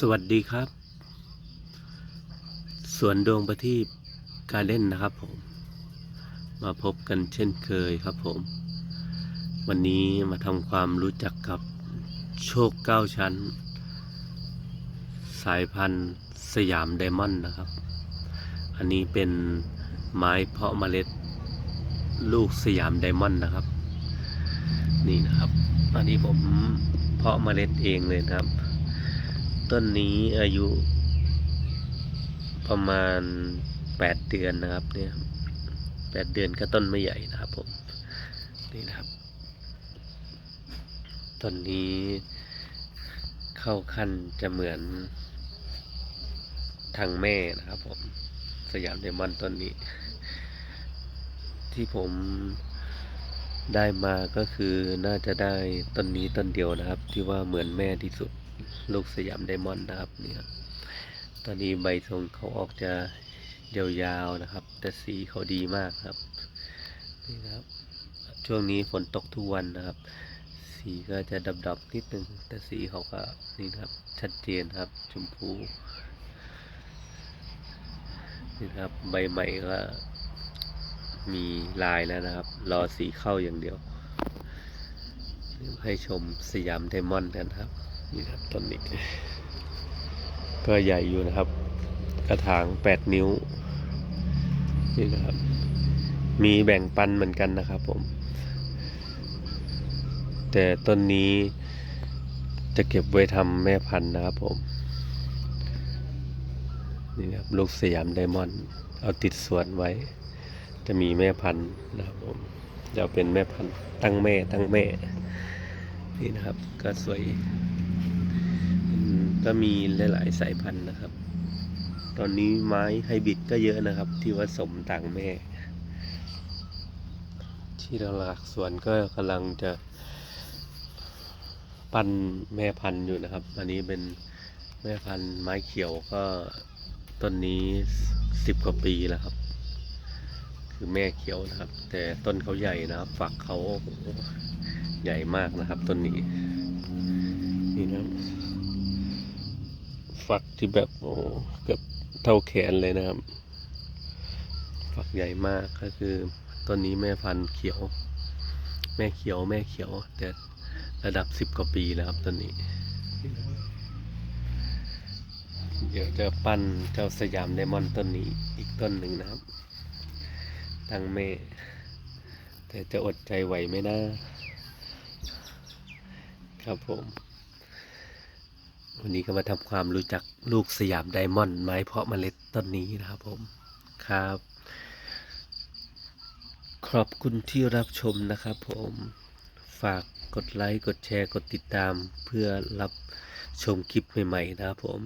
สวัสดีครับ สวนดวงประทีปการเล่นนะครับผม มาพบกันเช่นเคยครับผม วันนี้มาทำความรู้จักกับโชคเก้าชั้น สายพันธุ์สยามไดมอนด์นะครับ อันนี้เป็นไม้เพาะเมล็ดลูกสยามไดมอนด์นะครับ นี่นะครับ อันนี้ผมเพาะเมล็ดเองเลยนะครับ ต้นนี้อายุประมาณแปดเดือนนะครับเนี่ยแปดเดือนก็ต้นไม่ใหญ่นะครับผมนี่นะครับต้นนี้เข้าขั้นจะเหมือนทางแม่นะครับผมสยามไดมอนต้นนี้ ที่ผมได้มาก็คือน่าจะได้ต้นนี้ต้นเดียวนะครับ ที่ว่าเหมือนแม่ที่สุด ลูกสยามไดมอนด์นะครับนี่ยตอนนี้ใบทรงเขาออกจะยาวๆนะครับ แต่สีเขาดีมากครับนี่ครับช่วงนี้ฝนตกทุกวันนะครับ สีก็จะดับๆนิดนึงแต่สีเขาก็นี่ครับชัดเจนครับชมพูนี่ครับใบใหม่ก็มีลายแล้วนะครับ รอสีเข้าอย่างเดียว ให้ชมสยามไดมอนด์กันครับ นี่ครับต้นนี้ก็ใหญ่อยู่นะครับ กระถางแปดนิ้ว นี่นะครับ มีแบ่งปันเหมือนกันนะครับผม แต่ต้นนี้จะเก็บไว้ทำแม่พันธุ์นะครับผม นี่นะครับลูกสยามไดมอนด์เอาติดสวนไว้ จะมีแม่พันธุ์นะครับผมจะเป็นแม่พันธุ์ตั้งแม่ตั้งแม่ นี่นะครับก็สวย ก็มีหลาย ๆ สายพันธุ์นะครับ ตอนนี้ไม้ไฮบริดก็เยอะนะครับ ที่ว่าสมต่างแม่ ที่เราหลักสวนก็กำลังจะ ปั้นแม่พันธุ์อยู่นะครับ อันนี้เป็นแม่พันธุ์ไม้เขียวก็ต้นนี้สิบกว่าปีแล้วครับ คือแม่เขียวนะครับ แต่ต้นเขาใหญ่นะครับ ฝักเขาใหญ่มากนะครับ ต้นนี้นี่นะ ฝักที่แบบโอ้เกือบเท่าแขนเลยนะครับ ฝักใหญ่มากก็คือต้นนี้แม่พันธุ์เขียว แม่เขียวแม่เขียว แต่ระดับสิบกว่าปีแล้วครับต้นนี้ เดี๋ยวจะปั้นเจ้าสยามไดมอนด์ต้นนี้อีกต้นหนึ่งนะครับตั้งแม่ แต่จะอดใจไหวไหมนะ ครับผม วันนี้ก็มาทำความรู้จักลูกสยามไดมอนด์ไม้เพาะเมล็ดต้นนี้นะครับผมครับ ขอบคุณที่รับชมนะครับผมฝากกดไลค์กดแชร์กดติดตามเพื่อรับชมคลิปใหม่ๆนะครับผม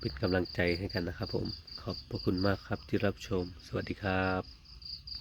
เป็นกำลังใจให้กันนะครับผม ขอบพระคุณมากครับที่รับชม สวัสดีครับ